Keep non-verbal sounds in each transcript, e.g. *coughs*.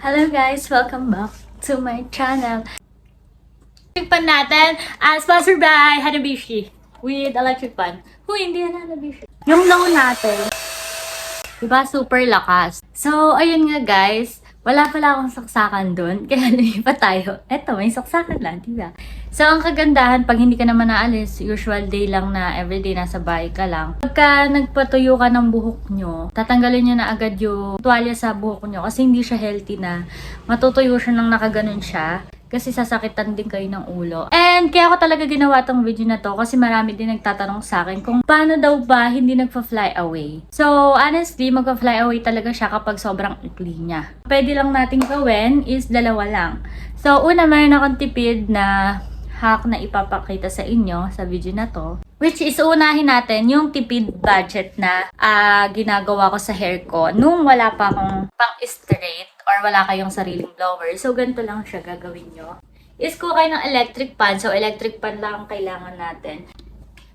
Hello guys! Welcome back to my channel. Electric pan natin, uh, sponsored by Hanabishi with electric pan. Huy, hindi yan Hanabishi. Yung low natin, diba super lakas. So, ayun nga guys, wala pala akong saksakan dun, *laughs* kaya lumipat tayo. Eto, may saksakan lang, diba? So, ang kagandahan, pag hindi ka naman naalis, usual day lang na everyday nasa bahay ka lang. Pagka nagpatuyo ka ng buhok nyo, tatanggalin nyo na agad yung tuwalya sa buhok nyo kasi hindi siya healthy na matutuyo siya nang nakaganon siya. Kasi sasakitan din kayo ng ulo. And kaya ako talaga ginawa tong video na to kasi marami din nagtatanong sa akin kung paano daw ba hindi nagpa-fly away. So, honestly, magpa-fly away talaga siya kapag sobrang ikli niya. Pwede lang nating gawin is dalawa lang. So, una, mayroon akong tipid na hack na ipapakita sa inyo sa video na to. Which is, unahin natin yung tipid budget na ah, ginagawa ko sa hair ko nung wala pa akong pang-straight or wala kayong sariling blower. So, ganito lang siya gagawin nyo. Is ko kayo ng electric pan. So, electric pan lang ang kailangan natin.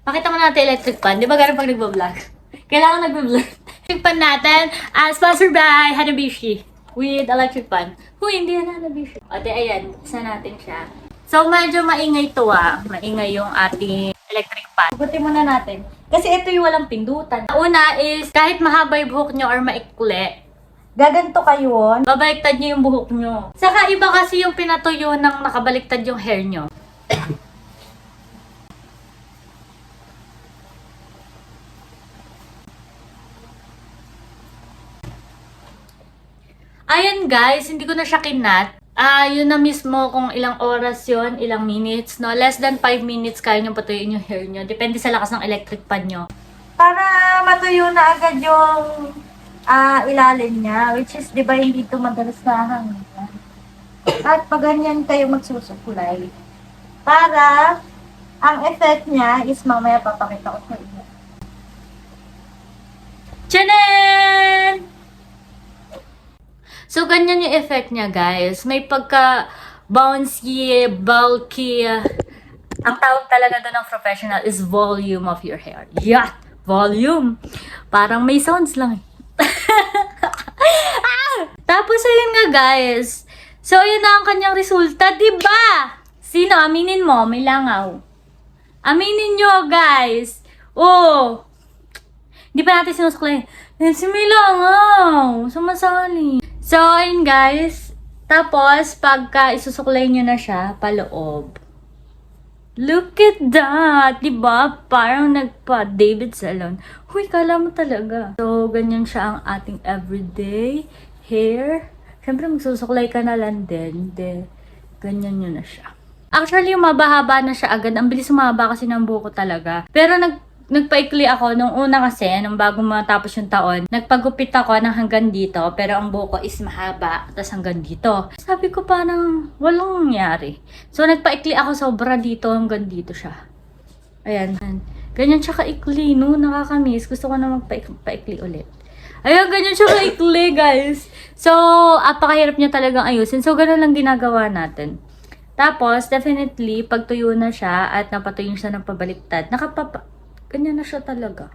Pakita mo natin electric pan. Di ba ganun pag nagbablog? *laughs* Kailangan nagbablog. electric pan natin, uh, sponsored by Hanabishi with electric pan. Huy, hindi yan Hanabishi. O, di, ayan. Buksan natin siya. So, medyo maingay to ah. Maingay yung ating electric pan. Buti muna natin. Kasi ito yung walang pindutan. Una is, kahit mahaba yung buhok nyo or maikli, gaganto kayo, babaliktad nyo yung buhok nyo. Saka iba kasi yung pinatuyo ng nakabaliktad yung hair nyo. *coughs* Ayan guys, hindi ko na siya kinat. Ah, yun na mismo kung ilang oras yon, ilang minutes, no? Less than 5 minutes kaya nyo patuyuin yung hair nyo. Depende sa lakas ng electric pan nyo. Para matuyo na agad yung ah ilalim niya, which is, di ba, hindi ito madalas na hangin. At pag ganyan kayo magsusukulay. Para, ang effect niya is mamaya papakita ko sa inyo. So, ganyan yung effect niya, guys. May pagka bouncy, bulky. Ang tawag talaga doon ng professional is volume of your hair. Yeah! Volume! Parang may sounds lang eh. *laughs* ah! Tapos, ayun nga, guys. So, ayun na ang kanyang resulta, di ba? Sino? Aminin mo, may langaw. Aminin nyo, guys. Oh! Hindi pa natin sinusuklay. Nancy, may langaw. Sumasali. So, ayun guys. Tapos, pagka isusuklay nyo na siya, paloob. Look at that! Diba? Parang nagpa-David Salon. Huy, kala mo talaga. So, ganyan siya ang ating everyday hair. Siyempre, magsusuklay ka na lang din. De, ganyan nyo na siya. Actually, umabahaba na siya agad. Ang bilis umaba kasi ng buko talaga. Pero nag nagpaikli ako nung una kasi, nung bago matapos yung taon, nagpagupit ako ng hanggang dito, pero ang buko is mahaba, tapos hanggang dito. Sabi ko parang walang nangyari. So, nagpaikli ako sobra dito, hanggang dito siya. Ayan. Ganyan siya kaikli, no? Nakakamiss. Gusto ko na magpaikli ulit. Ayan, ganyan siya kaikli, guys. So, apakahirap niya talagang ayusin. So, ganun lang ginagawa natin. Tapos, definitely, pag tuyo na siya at napatuyo siya ng pabaliktad, nakapapa... Ganyan na siya talaga.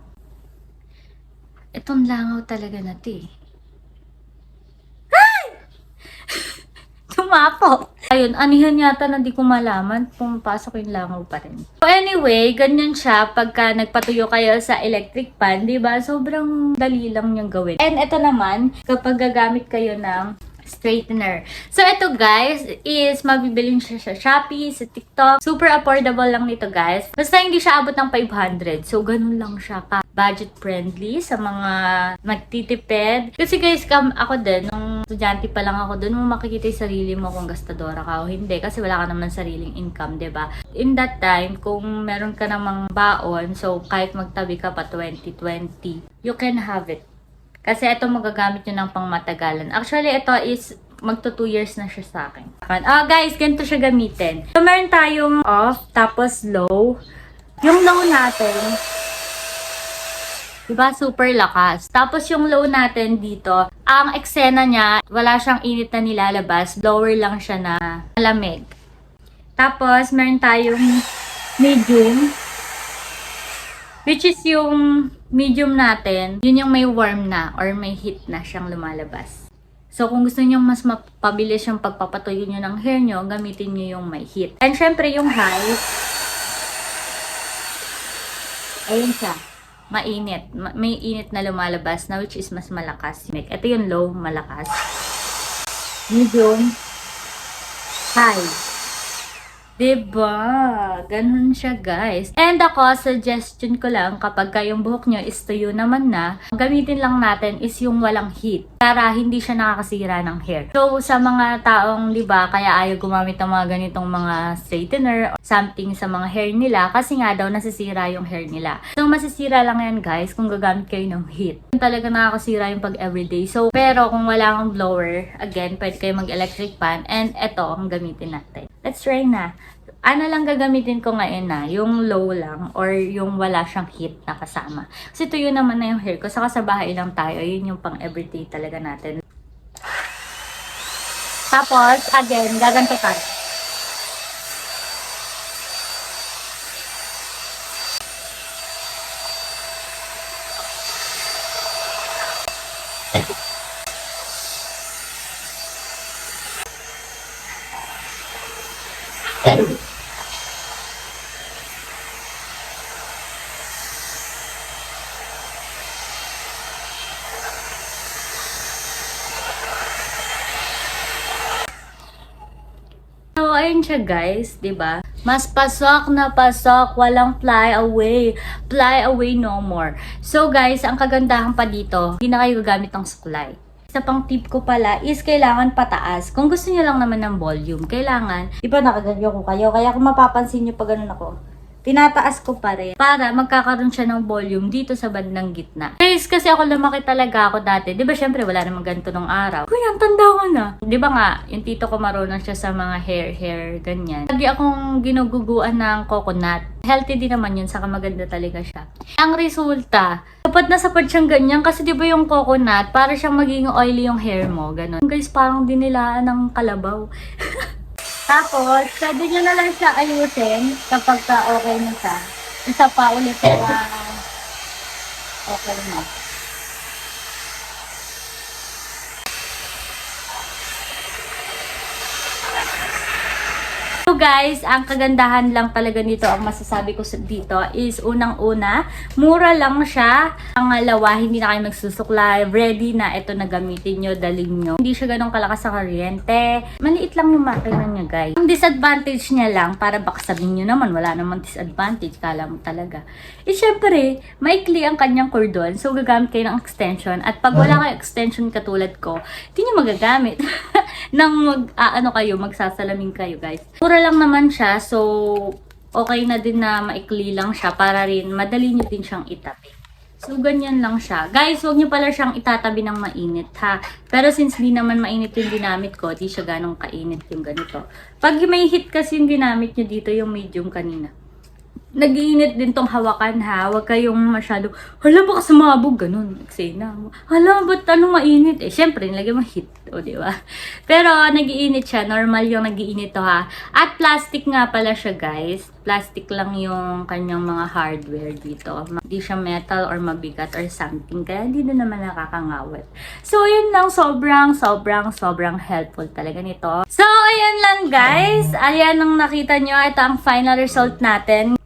Itong langaw talaga na ti. Ay! *laughs* Tumapo. Ayun, anihan yata na di ko malaman. Pumapasok yung langaw pa rin. So anyway, ganyan siya pagka nagpatuyo kayo sa electric pan, ba? Sobrang dali lang niyang gawin. And ito naman, kapag gagamit kayo ng straightener. So, ito guys, is mabibiling siya sa Shopee, sa TikTok. Super affordable lang nito guys. Basta hindi siya abot ng 500. So, ganun lang siya ka budget friendly sa mga magtitipid. Kasi guys, kam ako din, nung estudyante pa lang ako, doon mo makikita yung sarili mo kung gastadora ka o hindi. Kasi wala ka naman sariling income, ba In that time, kung meron ka namang baon, so kahit magtabi ka pa 2020, you can have it. Kasi ito magagamit nyo ng pangmatagalan. Actually, ito is magto 2 years na siya sa akin. Ah, guys, ganito siya gamitin. So, meron tayong off, tapos low. Yung low natin, diba, super lakas. Tapos yung low natin dito, ang eksena niya, wala siyang init na nilalabas. Lower lang siya na malamig. Tapos, meron tayong medium. Which is yung medium natin, yun yung may warm na or may heat na siyang lumalabas. So, kung gusto niyo mas mapabilis yung pagpapatuyo nyo ng hair nyo, gamitin nyo yung may heat. And syempre, yung high, ayun siya, mainit. Ma- May init na lumalabas na which is mas malakas. Ito yung low, malakas. Medium, high. Diba? Ganun siya, guys. And ako, suggestion ko lang, kapag ka yung buhok nyo is tuyo naman na, gamitin lang natin is yung walang heat para hindi siya nakakasira ng hair. So, sa mga taong, di ba, kaya ayaw gumamit ng mga ganitong mga straightener or something sa mga hair nila kasi nga daw nasisira yung hair nila. So, masisira lang yan, guys, kung gagamit kayo ng heat. Talaga nakakasira yung pag everyday. So, pero kung wala kang blower, again, pwede kayo mag-electric fan and eto ang gamitin natin. Let's try na. Ano lang gagamitin ko ngayon na, yung low lang or yung wala siyang heat na kasama. Kasi tuyo naman na yung hair ko. Saka sa bahay lang tayo, yun yung pang everyday talaga natin. Tapos, again, gaganto tayo. So, ayun siya guys, ba? Mas pasok na pasok, walang fly away. Fly away no more. So guys, ang kagandahan pa dito, hindi na kayo gagamit ng suklay. Isa pang tip ko pala is kailangan pataas. Kung gusto niyo lang naman ng volume, kailangan, di ba nakaganyo ko kayo, kaya kung mapapansin niyo pag ganun ako, tinataas ko pa rin para magkakaroon siya ng volume dito sa bandang gitna. Guys, kasi ako lumaki talaga ako dati. Di ba syempre wala namang ganito nung araw. Kuya, ang tanda ko na. Di ba nga, yung tito ko marunong siya sa mga hair, hair, ganyan. Lagi akong ginuguguan ng coconut. Healthy din naman yun, saka maganda talaga siya. Ang resulta, dapat na sapat siyang ganyan kasi di ba yung coconut, para siyang maging oily yung hair mo, ganun. Guys, parang dinilaan ng kalabaw. *laughs* Tapos, pwede nyo na lang siya ayusin kapag ka okay na siya. Isa pa ulit para okay na. Guys, ang kagandahan lang talaga nito, ang masasabi ko dito is unang-una, mura lang siya. Pangalawa, hindi na kayo magsusuklay. Ready na ito na gamitin nyo, dalhin nyo. Hindi siya ganun kalakas sa kuryente. Maliit lang yung makina niya guys. Ang disadvantage niya lang, para baka sabihin nyo naman, wala namang disadvantage, kala mo talaga. Eh syempre, maikli ang kanyang cordon, so gagamit kayo ng extension. At pag wala kayong extension katulad ko, hindi nyo magagamit. *laughs* Nang mag, ah, ano kayo, magsasalamin kayo guys. Mura lang naman siya, so okay na din na maikli lang siya para rin madali nyo din siyang itabi. So, ganyan lang siya. Guys, huwag nyo pala siyang itatabi ng mainit, ha? Pero since di naman mainit yung ginamit ko, di siya ganong kainit yung ganito. Pag may heat kasi yung ginamit nyo dito, yung medium kanina, nag-iinit din tong hawakan ha. Huwag kayong masyado, hala baka sumabog, ganun. Eksena. Hala, ba't ano mainit? Eh, syempre, nilagay mo heat. O, di ba? *laughs* Pero, nag-iinit siya. Normal yung nag-iinit to ha. At plastic nga pala siya, guys. Plastic lang yung kanyang mga hardware dito. Hindi siya metal or mabigat or something. Kaya hindi na naman nakakangawit. So, yun lang. Sobrang, sobrang, sobrang helpful talaga nito. So, ayan lang, guys. Ayan ang nakita nyo. Ito ang final result natin.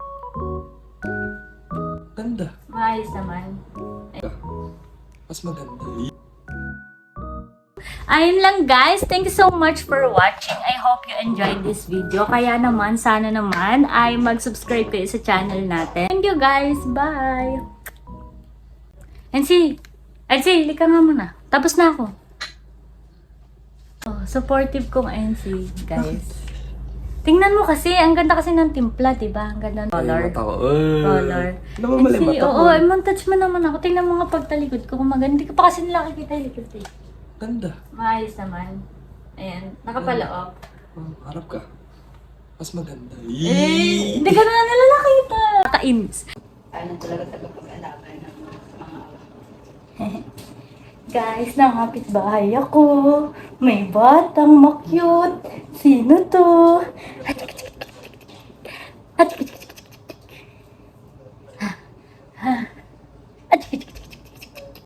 Maayos naman. Mas maganda. Ayun lang guys. Thank you so much for watching. I hope you enjoyed this video. Kaya naman, sana naman ay mag-subscribe kayo sa channel natin. Thank you guys. Bye! NC! NC, lika nga muna. Tapos na ako. Oh, supportive kong NC, guys. Tingnan mo kasi, ang ganda kasi ng timpla, diba? Ang ganda ng color. Ay, mata ko. Eh. Color. Namamali NC, mata ko. oo, oh, montage mo naman ako. Tingnan mo nga pagtalikod ko. Kung maganda, hindi ko pa kasi nila nakikita yung likod eh. Ganda. Maayos naman. Ayan, nakapaloob. Oh, harap ka. Mas maganda. Eh, hindi ka na nila nakita. Nakainis. Ano talaga sa kapag-alaban ng mga *laughs* Guys, nakapit bahay ako. May batang makyut. Sino to?